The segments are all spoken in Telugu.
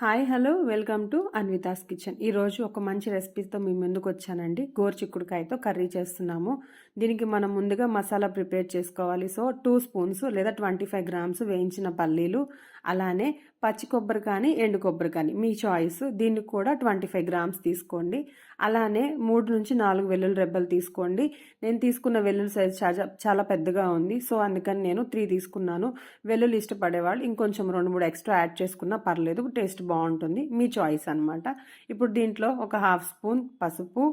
Hi hello welcome to Anvitha's kitchen. ఈరోజు ఒక మంచి రెసిపీతో మీ ముందుకు వచ్చానండి. గోరుచిక్కుడుకాయతో కర్రీ చేస్తున్నాము. దీనికి మనం ముందుగా మసాలా ప్రిపేర్ చేసుకోవాలి. సో టూ స్పూన్స్ లేదా ట్వంటీ ఫైవ్ గ్రామ్స్ వేయించిన పల్లీలు అలానే పచ్చి కొబ్బరి కానీ ఎండు కొబ్బరి కానీ మీ చాయిస్. దీన్ని కూడా ట్వంటీ ఫైవ్ గ్రామ్స్ తీసుకోండి. అలానే మూడు నుంచి నాలుగు వెల్లుల్లి రెబ్బలు తీసుకోండి. నేను తీసుకున్న వెల్లుల్లి సైజ్ చాలా చాలా పెద్దగా ఉంది. సో అందుకని నేను త్రీ తీసుకున్నాను. వెల్లుల్లి ఇష్టపడేవాళ్ళు ఇంకొంచెం రెండు మూడు ఎక్స్ట్రా యాడ్ చేసుకున్నా పర్లేదు. టేస్ట్ బాగుంటుంది. మీ చాయిస్ అనమాట ఇప్పుడు దీంట్లో ఒక హాఫ్ స్పూన్ పసుపు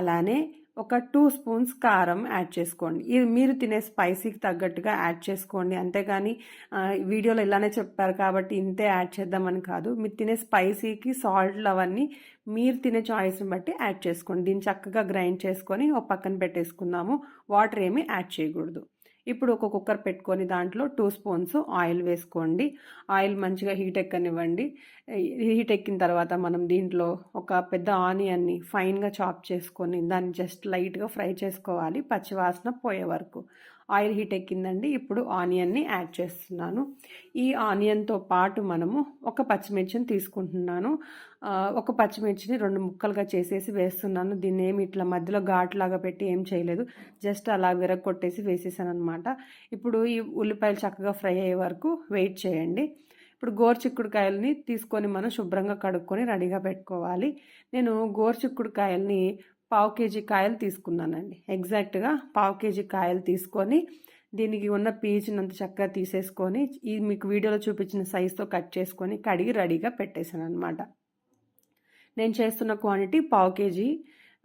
అలానే ఒక టూ స్పూన్స్ కారం యాడ్ చేసుకోండి. ఇది మీరు తినే స్పైసీకి తగ్గట్టుగా యాడ్ చేసుకోండి. అంతేగాని వీడియోలో ఇలానే చెప్పారు కాబట్టి ఇంతే యాడ్ చేద్దామని కాదు. మీరు తినే స్పైసీకి సాల్ట్లు అవన్నీ మీరు తినే చాయిస్ని బట్టి యాడ్ చేసుకోండి. దీన్ని చక్కగా గ్రైండ్ చేసుకొని ఒక పక్కన పెట్టేసుకుందాము. వాటర్ ఏమీ యాడ్ చేయకూడదు. ఇప్పుడు ఒక కుక్కర్ పెట్టుకొని దాంట్లో టూ స్పూన్స్ ఆయిల్ వేసుకోండి. ఆయిల్ మంచిగా హీట్ ఎక్కనివ్వండి. హీట్ ఎక్కిన తర్వాత మనం దీంట్లో ఒక పెద్ద ఆనియన్ని ఫైన్గా చాప్ చేసుకొని దాన్ని జస్ట్ లైట్గా ఫ్రై చేసుకోవాలి. పచ్చివాసన పోయే వరకు. ఆయిల్ హీట్ ఎక్కిందండి. ఇప్పుడు ఆనియన్ని యాడ్ చేస్తున్నాను. ఈ ఆనియన్తో పాటు మనము ఒక పచ్చిమిర్చిని తీసుకుంటున్నాను. ఒక పచ్చిమిర్చిని రెండు ముక్కలుగా చేసేసి వేస్తున్నాను. దీన్ని ఏమి ఇట్లా మధ్యలో ఘాట్లాగా పెట్టి ఏం చేయలేదు. జస్ట్ అలా విరగొట్టేసి వేసేసాను అనమాట ఇప్పుడు ఈ ఉల్లిపాయలు చక్కగా ఫ్రై అయ్యే వరకు వెయిట్ చేయండి. ఇప్పుడు గోరుచిక్కుడుకాయలని తీసుకొని మనం శుభ్రంగా కడుక్కొని రెడీగా పెట్టుకోవాలి. నేను గోరుచిక్కుడుకాయల్ని పావు కేజీ కాయలు తీసుకున్నానండి. ఎగ్జాక్ట్గా పావు కేజీ కాయలు తీసుకొని దీనికి ఉన్న పీచునంత చక్కగా తీసేసుకొని ఈ మీకు వీడియోలో చూపించిన సైజుతో కట్ చేసుకొని కడిగి రెడీగా పెట్టేశాను అనమాట నేను చేస్తున్న క్వాంటిటీ పావు కేజీ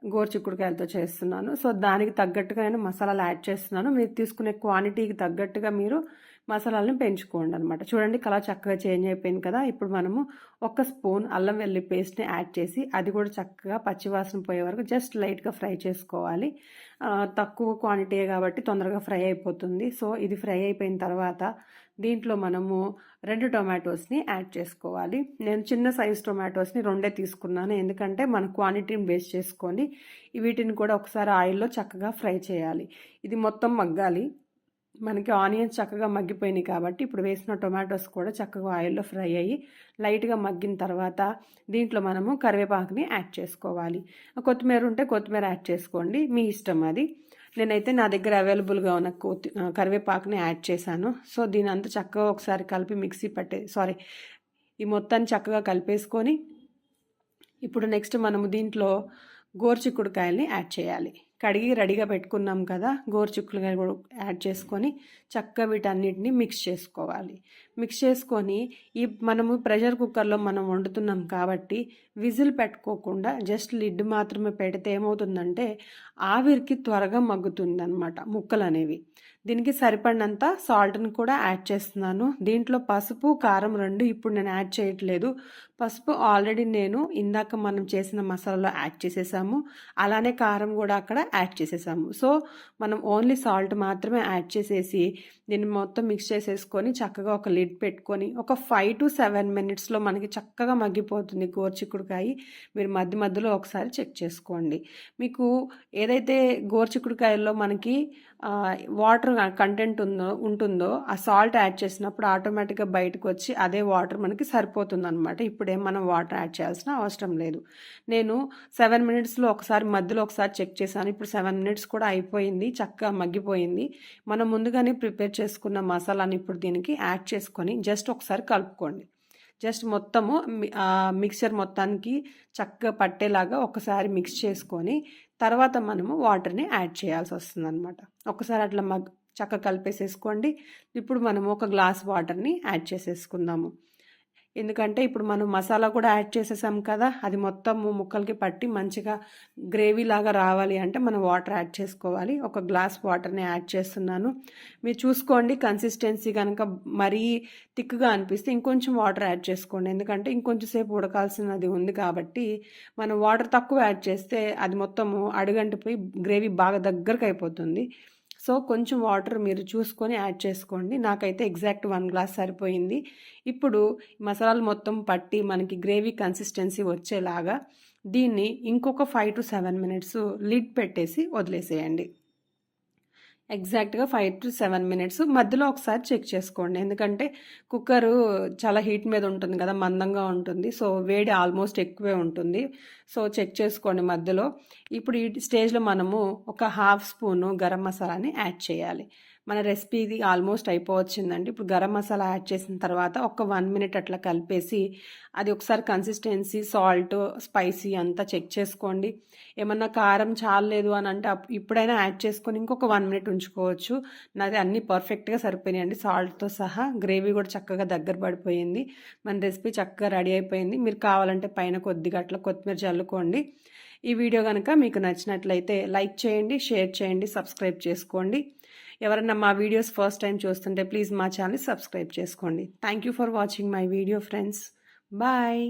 గోరుచిక్కుడుకాయలతో చేస్తున్నాను. సో దానికి తగ్గట్టుగా నేను మసాలాలు యాడ్ చేస్తున్నాను. మీరు తీసుకునే క్వాంటిటీకి తగ్గట్టుగా మీరు మసాలాలను పెంచుకోండి అనమాట చూడండి కలర్ చక్కగా చేంజ్ అయిపోయింది కదా. ఇప్పుడు మనము ఒక స్పూన్ అల్లం వెల్లి పేస్ట్ని యాడ్ చేసి అది కూడా చక్కగా పచ్చివాసన పోయే వరకు జస్ట్ లైట్గా ఫ్రై చేసుకోవాలి. తక్కువ క్వాంటిటీ కాబట్టి తొందరగా ఫ్రై అయిపోతుంది. సో ఇది ఫ్రై అయిపోయిన తర్వాత దీంట్లో మనము రెండు టొమాటోస్ని యాడ్ చేసుకోవాలి. నేను చిన్న సైజ్ టొమాటోస్ని రెండే తీసుకున్నాను. ఎందుకంటే మన క్వాంటిటీని బేస్ చేసుకొని వీటిని కూడా ఒకసారి ఆయిల్లో చక్కగా ఫ్రై చేయాలి. ఇది మొత్తం మగ్గాలి. మనకి ఆనియన్స్ చక్కగా మగ్గిపోయినాయి కాబట్టి ఇప్పుడు వేసిన టొమాటోస్ కూడా చక్కగా ఆయిల్లో ఫ్రై అయ్యి లైట్గా మగ్గిన తర్వాత దీంట్లో మనము కరివేపాకుని యాడ్ చేసుకోవాలి. కొత్తిమీర ఉంటే కొత్తిమీర యాడ్ చేసుకోండి. మీ ఇష్టం అది. నేనైతే నా దగ్గర అవైలబుల్గా ఉన్న కొత్తి కరివేపాకుని యాడ్ చేశాను. సో దీని అంతా చక్కగా ఒకసారి కలిపి మిక్సీ పట్టే సారీ ఈ మొత్తాన్ని చక్కగా కలిపేసుకొని ఇప్పుడు నెక్స్ట్ మనము దీంట్లో గోరుచిక్కుడుకాయల్ని యాడ్ చేయాలి. కడిగి రెడీగా పెట్టుకున్నాం కదా గోరుచిక్కుడుకాయ కూడా యాడ్ చేసుకొని చక్కగా వీటన్నిటిని మిక్స్ చేసుకోవాలి. మిక్స్ చేసుకొని ఈ మనము ప్రెషర్ కుక్కర్లో మనం వండుతున్నాం కాబట్టి విజిల్ పెట్టుకోకుండా జస్ట్ లిడ్ మాత్రమే పెడితే ఏమవుతుందంటే ఆవిరికి త్వరగా మగ్గుతుంది అనమాట ముక్కలు అనేవి దీనికి సరిపడినంత సాల్ట్ని కూడా యాడ్ చేస్తున్నాను. దీంట్లో పసుపు కారం రెండు ఇప్పుడు నేను యాడ్ చేయట్లేదు. పసుపు ఆల్రెడీ నేను ఇందాక మనం చేసిన మసాలాలో యాడ్ చేసేసాము. అలానే కారం కూడా అక్కడ యాడ్ చేసేసాము. సో మనం ఓన్లీ సాల్ట్ మాత్రమే యాడ్ చేసేసి దీన్ని మొత్తం మిక్స్ చేసేసుకొని చక్కగా ఒక లిడ్ పెట్టుకొని ఒక ఫైవ్ టు సెవెన్ మినిట్స్లో మనకి చక్కగా మగ్గిపోతుంది గోర్చిక్కుడుకాయ. మీరు మధ్య మధ్యలో ఒకసారి చెక్ చేసుకోండి. మీకు ఏదైతే గోర్చిక్కుడుకాయల్లో మనకి వాటర్ కంటెంట్ ఉందో ఉంటుందో ఆ సాల్ట్ యాడ్ చేసినప్పుడు ఆటోమేటిక్గా బయటకు వచ్చి అదే వాటర్ మనకి సరిపోతుంది అనమాట ఇప్పుడేం మనం వాటర్ యాడ్ చేయాల్సిన అవసరం లేదు. నేను సెవెన్ మినిట్స్లో ఒకసారి మధ్యలో ఒకసారి చెక్ చేశాను. ఇప్పుడు సెవెన్ మినిట్స్ కూడా అయిపోయింది చక్కగా మగ్గిపోయింది. మనం ముందుగానే ప్రిపేర్ చేసుకున్న మసాలాని ఇప్పుడు దీనికి యాడ్ చేసుకొని జస్ట్ ఒకసారి కలుపుకోండి. జస్ట్ మొత్తము మిక్సర్ మొత్తానికి చక్కగా పట్టేలాగా ఒకసారి మిక్స్ చేసుకొని తర్వాత మనము వాటర్ని యాడ్ చేయాల్సి వస్తుంది అనమాట ఒకసారి అట్లా మగ్ చక్క కలిపేసేసుకోండి. ఇప్పుడు మనము ఒక గ్లాస్ వాటర్ని యాడ్ చేసేసుకుందాము. ఎందుకంటే ఇప్పుడు మనం మసాలా కూడా యాడ్ చేసేసాం కదా అది మొత్తం ముక్కలకి పట్టి మంచిగా గ్రేవీ లాగా రావాలి అంటే మనం వాటర్ యాడ్ చేసుకోవాలి. ఒక గ్లాస్ వాటర్ని యాడ్ చేస్తున్నాను. మీరు చూసుకోండి కన్సిస్టెన్సీ కనుక మరీ థిక్గా అనిపిస్తే ఇంకొంచెం వాటర్ యాడ్ చేసుకోండి. ఎందుకంటే ఇంకొంచెం సేపు ఉడకాల్సినది ఉంది కాబట్టి మనం వాటర్ తక్కువ యాడ్ చేస్తే అది మొత్తము అడుగంటిపోయి గ్రేవీ బాగా దగ్గరకు అయిపోతుంది సో కొంచెం వాటర్ మీరు చూసుకొని యాడ్ చేసుకోండి. నాకైతే ఎగ్జాక్ట్ వన్ గ్లాస్ సరిపోయింది. ఇప్పుడు మసాలాలు మొత్తం పట్టి మనకి గ్రేవీ కన్సిస్టెన్సీ వచ్చేలాగా దీన్ని ఇంకొక five to seven minutes lid పెట్టేసి వదిలేసేయండి. ఎగ్జాక్ట్గా ఫైవ్ టు సెవెన్ మినిట్స్ మధ్యలో ఒకసారి చెక్ చేసుకోండి. ఎందుకంటే కుక్కరు చాలా హీట్ మీద ఉంటుంది కదా మందంగా ఉంటుంది. సో వేడి ఆల్మోస్ట్ ఎక్కువే ఉంటుంది. సో చెక్ చేసుకోండి మధ్యలో. ఇప్పుడు ఈ స్టేజ్లో మనము ఒక హాఫ్ స్పూను గరం మసాలాని యాడ్ చేయాలి. మన రెసిపీ ఇది ఆల్మోస్ట్ అయిపోవచ్చిందండి. ఇప్పుడు గరం మసాలా యాడ్ చేసిన తర్వాత ఒక వన్ మినిట్ అట్లా కలిపేసి అది ఒకసారి కన్సిస్టెన్సీ సాల్ట్ స్పైసీ అంతా చెక్ చేసుకోండి. ఏమన్నా కారం చాలలేదు అని అంటే అప్- ఇప్పుడైనా యాడ్ చేసుకొని ఇంకొక వన్ మినిట్ ఉంచుకోవచ్చు. నాది అన్నీ పర్ఫెక్ట్గా సరిపోయినాయండి. సాల్ట్తో సహా గ్రేవీ కూడా చక్కగా దగ్గర పడిపోయింది. మన రెసిపీ చక్కగా రెడీ అయిపోయింది. మీరు కావాలంటే పైన కొద్దిగా అట్లా కొత్తిమీర చల్లుకోండి. ఈ వీడియో కనుక మీకు నచ్చినట్లయితే లైక్ చేయండి షేర్ చేయండి సబ్స్క్రైబ్ చేసుకోండి. ఎవరన్నా మా వీడియోస్ ఫస్ట్ టైం చూస్తుంటే ప్లీజ్ మా ఛానల్ సబ్స్క్రైబ్ చేసుకోండి. Thank you for watching my video friends bye